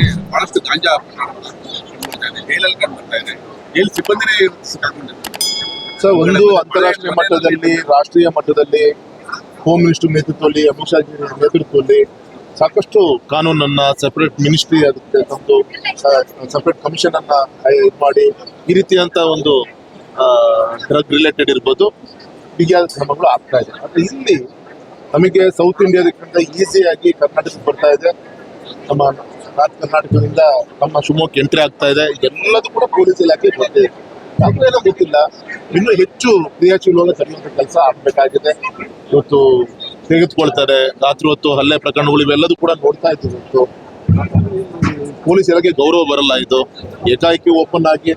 ಅಲ್ಲಿ ಬಹಳಷ್ಟು ಗಾಂಜಾ ಜೈಲಲ್ಲಿ ಕಂಡು ಬರ್ತಾ ಇದೆ. ಜೈಲ್ ಸಿಬ್ಬಂದಿನೇ ಸರ್ ಒಂದು ಅಂತಾರಾಷ್ಟ್ರೀಯ ಮಟ್ಟದಲ್ಲಿ, ರಾಷ್ಟ್ರೀಯ ಮಟ್ಟದಲ್ಲಿ ಹೋಮ್ ಮಿನಿಸ್ಟರ್ ನೇತೃತ್ವದಲ್ಲಿ, ಅಮಿತ್ ಶಾ ನೇತೃತ್ವದಲ್ಲಿ ಸಾಕಷ್ಟು ಕಾನೂನನ್ನ ಸೆಪರೇಟ್ ಮಿನಿಸ್ಟ್ರಿ ಅದಕ್ಕೆ ತಂದು ಸೆಪರೇಟ್ ಕಮಿಷನ್ ಅನ್ನ ಮಾಡಿ, ಈ ರೀತಿಯಂತ ಒಂದು ಡ್ರಗ್ ರಿಲೇಟೆಡ್ ಇರ್ಬೋದು. ಬಿಗಿಯಾದ ಕ್ರಮಗಳು ಆಗ್ತಾ ಇದೆ. ಆದ್ರೆ ಇಲ್ಲಿ ನಮಗೆ ಸೌತ್ ಇಂಡಿಯಾದಕ್ಕಿಂತ ಈಸಿಯಾಗಿ ಕರ್ನಾಟಕಕ್ಕೆ ಬರ್ತಾ ಇದೆ. ನಮ್ಮ ನಾರ್ತ್ ಕರ್ನಾಟಕದಿಂದ ನಮ್ಮ ಶಿವಮೊಗ್ಗ ಎಂಟ್ರಿ ಆಗ್ತಾ ಇದೆ. ಎಲ್ಲದೂ ಕೂಡ ಪೊಲೀಸ್ ಇಲಾಖೆ ಗೊತ್ತಿದೆ ಯಾಕೆ ಏನೋ ಗೊತ್ತಿಲ್ಲ. ಇನ್ನೂ ಹೆಚ್ಚು ಕ್ರಿಯಾಶೀಲವಾಗಿ ತಡೆಯುವಂತ ಕೆಲಸ ಆಗ್ಬೇಕಾಗಿದೆ. ಇವತ್ತು ತೆಗೆದುಕೊಳ್ತಾರೆ. ರಾತ್ರಿ ಹೊತ್ತು ಹಲ್ಲೆ ಪ್ರಕರಣಗಳು ಇವೆಲ್ಲದೂ ಕೂಡ ನೋಡ್ತಾ ಇದ್ದೀವಿ ಇವತ್ತು. ಪೊಲೀಸ್ ಇಲಾಖೆ ಗೌರವ ಬರಲ್ಲ ಇದು. ಏಕಾಏಕಿ ಓಪನ್ ಆಗಿ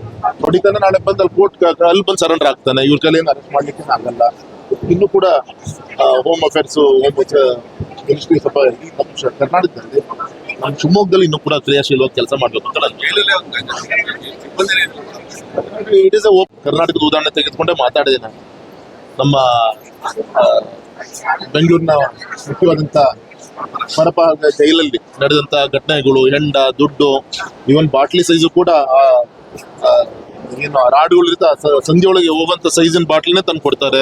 ಹೊಡಿತಾನೆ ನಾಳೆ ಬಂದು ಅಲ್ಲಿ ಕೋರ್ಟ್ ಅಲ್ಲಿ ಬಂದು ಸರೆಂಡರ್ ಆಗ್ತಾನೆ. ಇವ್ರ ಕೈಲಿ ಅರೆಸ್ಟ್ ಮಾಡ್ಲಿಕ್ಕೆ ಆಗಲ್ಲ. ಇನ್ನು ಕೂಡ ಹೋಮ್ ಅಫೇರ್ಸ್ ಹೋಮ್ ಮಿನಿಸ್ಟ್ರಿ ಸ್ವಲ್ಪ ಕರ್ನಾಟಕದಲ್ಲಿ ನಮ್ಮ ಶಿವಮೊಗ್ಗದಲ್ಲಿ ಇನ್ನೂ ಕೂಡ ಕ್ರಿಯಾಶೀಲವಾಗಿ ಕೆಲಸ ಮಾಡಬೇಕು ಅಂತ ನಾನು ಇಟ್ ಕರ್ನಾಟಕದ ಉದಾಹರಣೆ ತೆಗೆದುಕೊಂಡೇ ಮಾತಾಡಿದೆ ನಾನು. ನಮ್ಮ ಬೆಂಗಳೂರಿನ ಮುಖ್ಯವಾದಂಥ ಪರಪ ಜೈಲಲ್ಲಿ ನಡೆದಂಥ ಘಟನೆಗಳು, ಹೆಂಡ, ದುಡ್ಡು ಇವನ್ ಬಾಟ್ಲಿ ಸೈಜು ಕೂಡ ಏನು ರಾಡುಗಳು ಇರ್ತಾ ಸಂಜೆ ಒಳಗೆ ಹೋಗುವಂತ ಸೈಜಿನ ಬಾಟ್ಲಿನೇ ತಂದು ಕೊಡ್ತಾರೆ.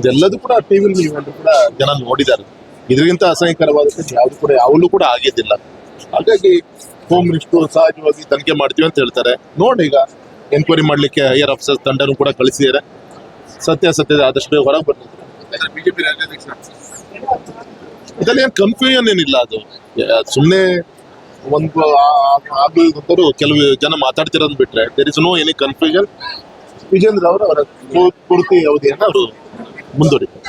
ಇದೆಲ್ಲದೂ ಕೂಡ ಟಿವಿಲಿ ಕೂಡ ಜನ ನೋಡಿದ್ದಾರೆ. ಇದರಿಗಿಂತ ಅಸಹ್ಯಕರವಾದದ್ದು ಯಾವುದು ಕೂಡ ಯಾವಲ್ಲೂ ಕೂಡ ಆಗಿದ್ದಿಲ್ಲ. ಹಾಗಾಗಿ ಹೋಮ್ ಮಿನಿಸ್ಟರ್ ಸಹಜವಾಗಿ ತನಿಖೆ ಮಾಡ್ತೀವಿ ಅಂತ ಹೇಳ್ತಾರೆ. ನೋಡಿ ಈಗ ಎನ್ಕ್ವೈರಿ ಮಾಡ್ಲಿಕ್ಕೆ ಹೈಯರ್ ಆಫೀಸರ್ ತಂಡನೂ ಕೂಡ ಕಳಿಸಿದ್ದಾರೆ. ಸತ್ಯಾಸತ್ಯದ ಆದಷ್ಟು ಹೊರಗೆ ಬರ್ತದೆ ಬಿಜೆಪಿ ರಾಜ್ಯಾಧ್ಯಕ್ಷ. ಇದರಲ್ಲಿ ಏನು ಕನ್ಫ್ಯೂಷನ್ ಏನಿಲ್ಲ ಅದು. ಸುಮ್ಮನೆ ಒಂದು ಆಗಲಿದ್ದರು ಕೆಲವು ಜನ ಮಾತಾಡ್ತಿರೋದು ಬಿಟ್ರೆ there is no any confusion Vijendra ಅವರು ಅವರ ಪೂರ್ತಿ ಅವಧಿಯನ್ನು ಅವರು ಮುಂದುವರಿತಾರೆ.